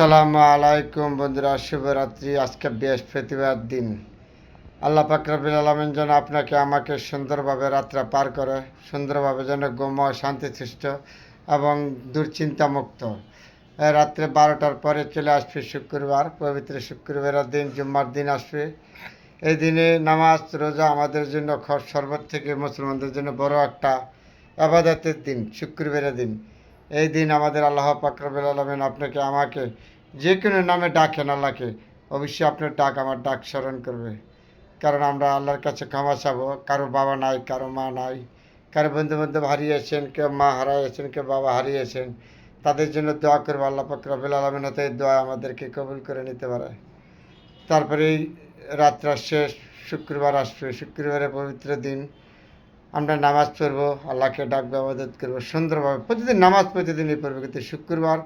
আসসালামু আলাইকুম বন্ধুরা, শুভরাত্রি। আজকে বৃহস্পতিবার দিন। আল্লাহ পাকরাবিল আলমিন যেন আপনাকে, আমাকে সুন্দরভাবে রাত্রে পার করে, সুন্দরভাবে যেন গোময় শান্তিসৃষ্ট এবং দুশ্চিন্তামুক্ত। রাত্রে বারোটার পরে চলে আসবে শুক্রবার, পবিত্র শুক্রবারের দিন, জুম্মার দিন আসবে। এই দিনে নামাজ, রোজা আমাদের জন্য সর্বত থেকে মুসলমানদের জন্য বড় একটা আবাদতের দিন, শুক্রবারের দিন। এই দিন আমাদের আল্লাহ পাকরবুল আলমিন আপনাকে, আমাকে যে কোনো নামে ডাকেন আল্লাহকে, অবশ্যই আপনার ডাক আমার ডাক স্মরণ করবে। কারণ আমরা আল্লাহর কাছে ক্ষমা চাবো। কারও বাবা নাই, কারও মা নাই, কারও বন্ধু বান্ধব হারিয়েছেন কেউ মা হারিয়েছেন কেউ বাবা হারিয়েছেন তাদের জন্য দোয়া করব আল্লাহ পাকরবুল আলমিন হতে এই দোয়া আমাদেরকে কবুল করে নিতে পারে। তারপরে এই রাত্রা শেষ, শুক্রবার আসবে। শুক্রবারের পবিত্র দিন। আমরা নামাজ পড়ব, আল্লাহকে ডাকবো, আবাদত করব, সুন্দরভাবে প্রতিদিন নামাজ প্রতিদিনই পড়ব কিন্তু শুক্রবার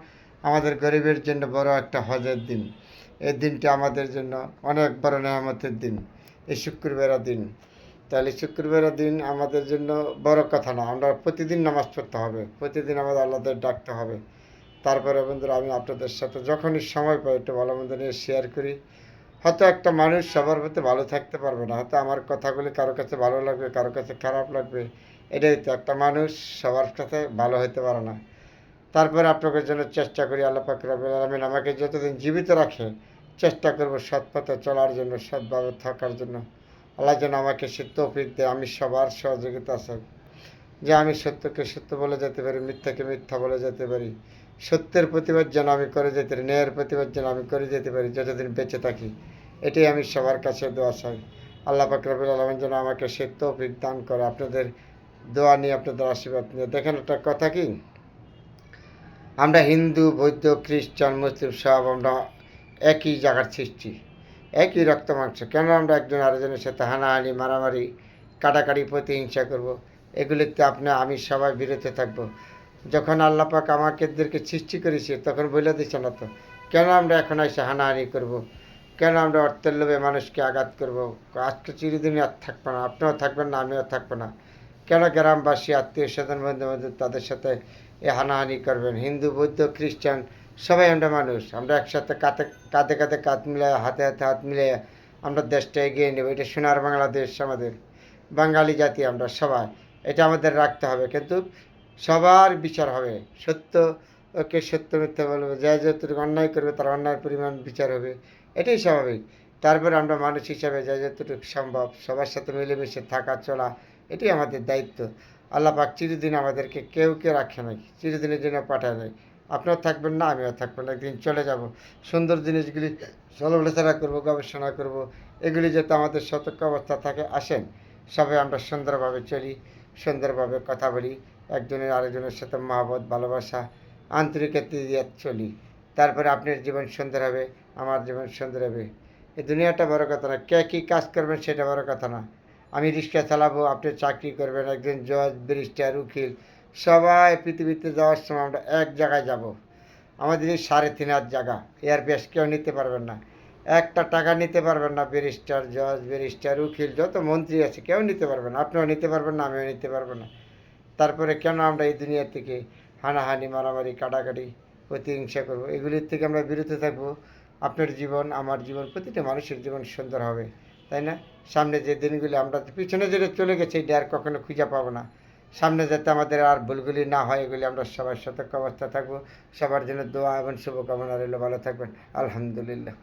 আমাদের গরিবের জন্য বড় একটা হজের দিন। এই দিনটি আমাদের জন্য অনেক বড় নেহামতের দিন, এই শুক্রবারের দিন। তাহলে শুক্রবারের দিন আমাদের জন্য বড় কথা না, আমরা প্রতিদিন নামাজ পড়তে হবে, প্রতিদিন আমাদের আল্লাহদের ডাকতে হবে। তারপরে বন্ধুরা, আমি আপনাদের সাথে যখনই সময় পাই, একটু ভালো মন্দ নিয়ে শেয়ার করি। হয়তো একটা মানুষ সবার প্রতি ভালো থাকতে পারবে না, হয়তো আমার কথাগুলি কারও কাছে ভালো লাগবে, কারও কাছে খারাপ লাগবে, এটাই তো, একটা মানুষ সবার সাথে ভালো হতে পারে না। তারপরে আপনাদের জন্য চেষ্টা করি আল্লাহ রব্বুল আলামিন আমাকে যতদিন জীবিত রাখে, চেষ্টা করব সৎ পথে চলার জন্য, সৎভাবে থাকার জন্য। আল্লাহ যেন আমাকে সে তৌফিক দেয়, আমি সবার সহযোগিতা চাই। যে আমি সত্যকে সত্য বলে যেতে পারি, মিথ্যাকে মিথ্যা বলে যেতে পারি সত্যের প্রতিবাদ যেন আমি করে যেতে পারি, ন্যায়ের প্রতিবাদ যেন আমি করে যেতে পারি, যতদিন বেঁচে থাকি। এটাই আমি সবার কাছে দোয়া চাই। আল্লাহ পাক রবিল আলমিন যেন আমাকে সে তৌফিক দান করে, আপনাদের দোয়া নিয়ে, আপনাদের আশীর্বাদ নিয়ে। দেখেন একটা কথা কি? আমরা হিন্দু, বৌদ্ধ, খ্রিস্টান, মুসলিম সব আমরা একই জায়গার সৃষ্টি, একই রক্ত মাংস। কেন আমরা একজন আরেকজনের সাথে হানাহানি, মারামারি, কাটাকাটি, প্রতিহিংসা করব? এগুলিতে আপনি, আমি সবাই বিরত থাকব। যখন আল্লাহ পাক আমাকেদেরকে সৃষ্টি করেছে, তখন বলে দিচ্ছে না তো, কেন আমরা এখন এসে হানাহানি করব? কেন আমরা অর্থের লোভে মানুষকে আঘাত করব? আজকে চিরদিনই আর থাকব না, আপনিও থাকবেন না, আমিও থাকব না। কেন গ্রামবাসী, আত্মীয় স্বজন, বন্ধু বান্ধব তাদের সাথে এ হানাহানি করবেন? হিন্দু, বৌদ্ধ, খ্রিস্টান, সবাই আমরা মানুষ, আমরা একসাথে কাঁধে কাঁধে কাঁধে কাঁধ মিলে হাতে হাতে হাত মিলে আমরা দেশটা এগিয়ে নেব। এটা সোনার বাংলাদেশ আমাদের, বাঙালি জাতি আমরা সবাই, এটা আমাদের রাখতে হবে। কিন্তু সবার বিচার হবে। সত্য, ওকে সত্য মিথ্যা বলবে। যে যতটুকু অন্যায় করবে, তার অন্যায় পরিমাণ বিচার হবে। এটাই স্বাভাবিক। তারপরে আমরা মানুষ হিসাবে যে যতটুকু সম্ভব সবার সাথে মিলেমিশে থাকা, চলা, এটাই আমাদের দায়িত্ব। আল্লাহ পাক চিরদিন আমাদেরকে কেউ কেউ রাখে নাই, চিরদিনের জন্য পাঠায় নাই। আপনার থাকবেন না, আমিও থাকব না, একদিন চলে যাব। সুন্দর জিনিসগুলি চলাফেরা করব, গবেষণা করব। এগুলি যাতে আমাদের সতর্ক অবস্থা থাকে, আসেন। সবাই আমরা সুন্দরভাবে চলি। সুন্দরভাবে কথা বলি, একজনের আরেকজনের সাথে মহাবত ভালোবাসা আন্তরিকতা দিয়ে চলি। তারপরে আপনার জীবন সুন্দর হবে, আমার জীবন সুন্দর হবে। এই দুনিয়াটা বড় কথা না, কে কী কাজ করবেন সেটা বড় কথা না। আমি রিক্সা চালাবো, আপনি চাকরি করবেন, একজন জজ, ব্যারিস্টার, উকিল, সবাই পৃথিবীতে যাওয়ার সময় আমরা এক জায়গায় যাব। আমাদের সাড়ে তিন হাত জায়গা এয়ার বেশ কেউ নিতে পারবেন না। একটা টাকা নিতে পারবেন না, ব্যারিস্টার, জজ, ব্যারিস্টার, উকিল, যত মন্ত্রী আছে, কেউ নিতে পারবেন না। আপনিও নিতে পারবেন না, আমিও নিতে পারব না। তারপরে কেন আমরা এই দুনিয়া থেকে হানাহানি, মারামারি, কাটাকাটি প্রতিহিংসা করব? এগুলির থেকে আমরা বিরত থাকব। আপনার জীবন, আমার জীবন, প্রতিটা মানুষের জীবন সুন্দর হবে, তাই না? সামনে যে দিনগুলি আমরা পিছনে যেটা চলে গেছে, এটা আর কখনো খুঁজে পাবো না। সামনে যাতে আমাদের আর ভুলগুলি না হয়, এগুলি আমরা সবার সতর্ক অবস্থা থাকব। সবার জন্য দোয়া এবং শুভকামনা রইল। ভালো থাকবেন। আলহামদুলিল্লাহ।